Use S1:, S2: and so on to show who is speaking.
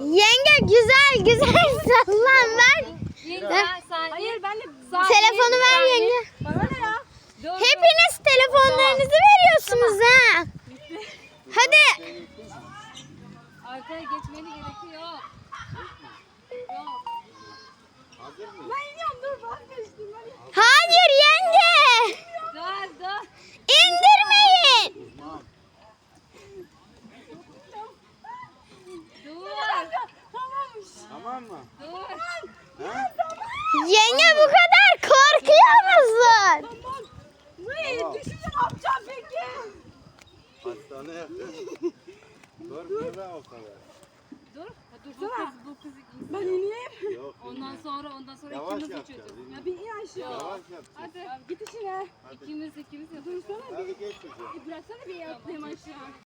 S1: Yenge güzel güzel sallan ver.
S2: Sen. Hayır ben de
S1: Telefonu ver yenge. Hepiniz telefonlarınızı veriyorsunuz ha. Hadi.
S2: Arkaya geçmeni gerekiyor. Yok. Hazır mıyız? Ben iniyorum dur bakma.
S3: Tamam mı?
S2: Dur.
S3: Ha?
S1: Yenge bu kadar korkuyor musun?
S3: Tamam.
S2: Düşünce ne yapacağım peki?
S3: Hastane yakın. Korkma o kadar.
S2: Dur. Ha, dur bu kız bu kız
S4: Ben ineyim.
S3: Yok.
S2: Ondan sonra ondan sonra
S3: Yavaş
S2: ikimiz
S3: yap
S2: uçacağız.
S3: ya.
S4: Ya bir in aşağı.
S3: Yavaş yap.
S2: Hadi.
S4: Git işine.
S2: İkimiz ikimiz
S4: Dursana
S3: Hadi geç çocuğum.
S4: bir. Bıraksana bir atlayayım aşağı.